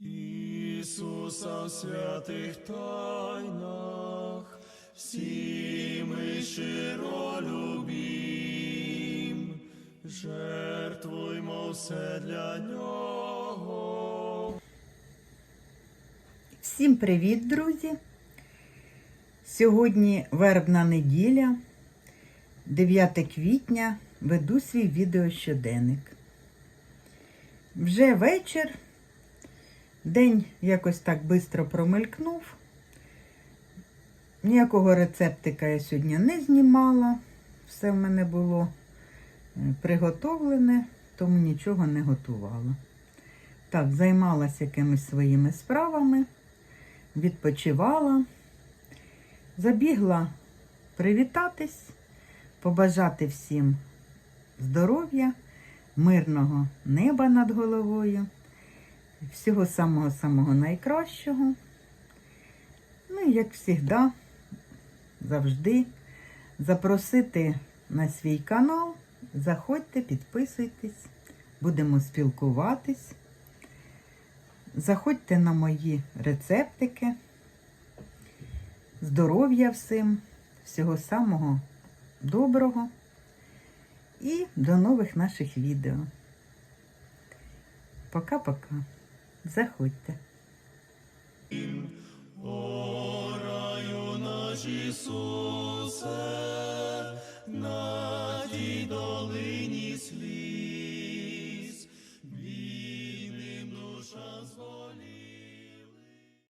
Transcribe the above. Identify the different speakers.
Speaker 1: Ісуса в святих тайнах, всі ми щиро любім, жертвуймо все для нього.
Speaker 2: Всім привіт, друзі! Сьогодні вербна неділя, 9 квітня, веду свій відеощоденник. Вже вечір, день якось так швидко промелькнув. Ніякого рецептика я сьогодні не знімала. Все в мене було е, приготовлене, тому нічого не готувала. Так, займалася якимись своїми справами відпочивала, забігла привітатись, побажати всім здоров'я, мирного неба над головою, всього самого-самого найкращого. Ну, і як завжди, завжди запросити на свій канал. Заходьте, підписуйтесь, будемо спілкуватись. Заходьте на мої рецептики. Здоров'я всім, всього самого доброго і до нових наших відео. Пока-пока. Заходьте.
Speaker 1: О, раю наші